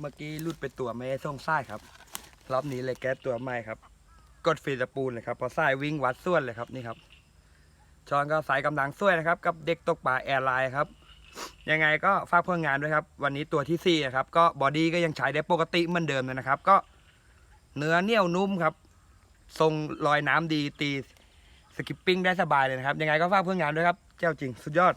เมื่อกี้รุดไปตัวไม่ได้ส่งไส้ครับ รอบนี้เลยแก้ตัวใหม่ครับ กดฟรีสปูนเลยครับพอไส้วิ่งวัดส่วนเลยครับนี่ครับจอนก็สายกำลังส่วยนะครับ กับเด็กตกปลาแอร์ไลน์ครับยังไงก็ฝากเพื่องานด้วยครับ วันนี้ตัวที่สี่นะครับก็บอดี้ก็ยังใช้ได้ปกติเหมือนเดิมเลยนะครับ ก็เนื้อเนียวนุ่มครับ ทรงลอยน้ำดีตีสกิปปิ้งได้สบายเลยนะครับ ยังไงก็ฝากเพื่องานด้วยครับ เจ้าจริงสุดยอด